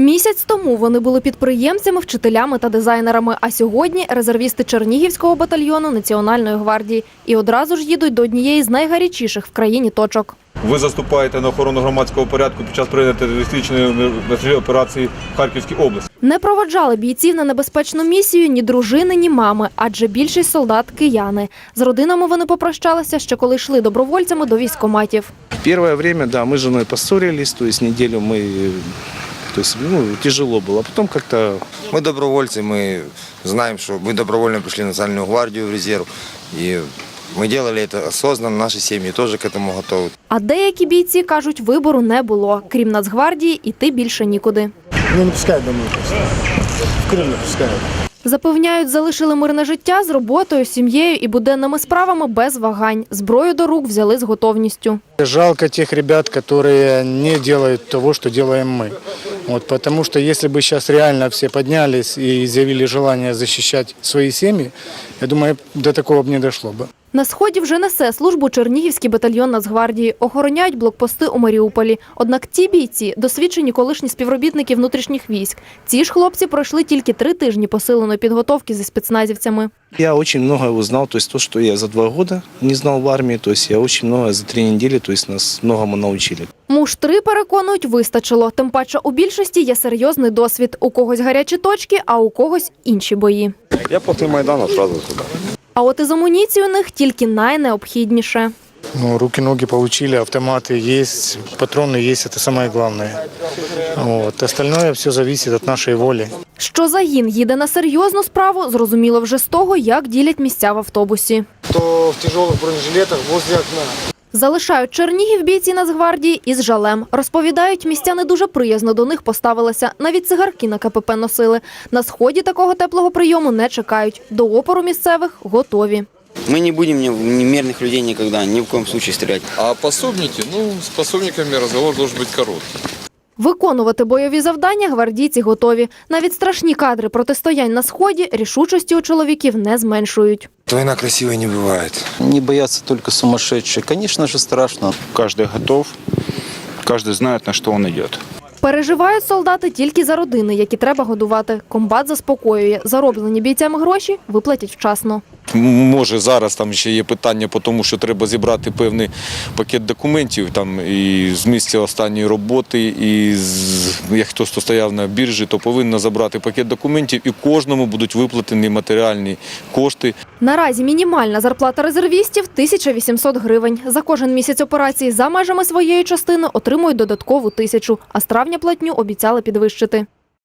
Місяць тому вони були підприємцями, вчителями та дизайнерами. А сьогодні резервісти Чернігівського батальйону Національної гвардії і одразу ж їдуть до однієї з найгарячіших в країні точок. Ви заступаєте на охорону громадського порядку під час проведення терористичної межі операції в Харківській області. Не проводжали бійців на небезпечну місію ні дружини, ні мами, адже більшість солдат кияни. З родинами вони попрощалися ще коли йшли добровольцями до військоматів. Первое время, да, мы с женой поссорились, то есть неделю мы, э, то есть, ну, тяжело было. А потом как-то Мы добровольцы, мы знаем, что мы добровольно пришли в Национальную гвардию в резерв. И мы делали это осознанно, наши семьи тоже к этому готовы. А деякі бійці кажуть, вибору не було. Крім Нацгвардії, іти більше нікуди. Меня не пускают домой просто. В Крым не пускают. Запевняють, залишили мирне життя з роботою, сім'єю і буденними справами без вагань. Зброю до рук взяли з готовністю. Жалко тех ребят, которые не делают того, что делаем мы. Вот, потому что если бы сейчас реально все поднялись и изъявили желание защищать свои семьи, я думаю, до такого бы не дошло бы. На сході вже несе службу Чернігівський батальйон Нацгвардії. Охороняють блокпости у Маріуполі. Однак ті бійці досвідчені колишні співробітники внутрішніх військ. Ці ж хлопці пройшли тільки три тижні посиленої підготовки зі спецназівцями. я очень многое узнал, то есть то, что я за два года не знал в армии, то есть я очень много за три недели, то есть нас многому научили. Муж три переконують, вистачило. Тим паче у більшості є серйозний досвід. У когось гарячі точки, а у когось інші бої. Я после Майдана сразу туда. А от із амуніції у них тільки найнеобхідніше. Ну, руки-ноги получили, автоматы есть, патроны есть, это самое главное. Вот. Остальное все зависит от нашей воли. Що загін їде на серйозну справу, зрозуміло вже з того, як ділять місця в автобусі. Кто в тяжелых бронежилетах возле окна. Залишають Чернігів бійці Нацгвардії із жалем. Розповідають, містяни дуже приязно до них поставилися. Навіть цигарки на КПП носили. На сході такого теплого прийому не чекають. До опору місцевих готові. Мы не будем ни в ни мирных людей никогда, ни в коем случае стрелять. А пособники, ну, с пособниками разговор должен быть короткий. Виконувати бойові завдання гвардійці готові. Навіть страшні кадри протистоянь на сході рішучості у чоловіків не зменшують. Война красивой не бывает. Не боятся только сумасшедшие. Конечно же, страшно. Каждый готов, каждый знает, на что он идет. Переживають солдати тільки за родини, які треба годувати. Комбат заспокоює. Зароблені бійцями гроші виплатять вчасно. Може зараз там ще є питання тому, що треба зібрати певний пакет документів там і з місця останньої роботи, і з як хтось хто стояв на біржі, то повинно забрати пакет документів, і кожному будуть виплатені матеріальні кошти. Наразі мінімальна зарплата резервістів 1800 гривень. За кожен місяць операції за межами своєї частини отримують додаткову тисячу, а з травня платню обіцяли підвищити.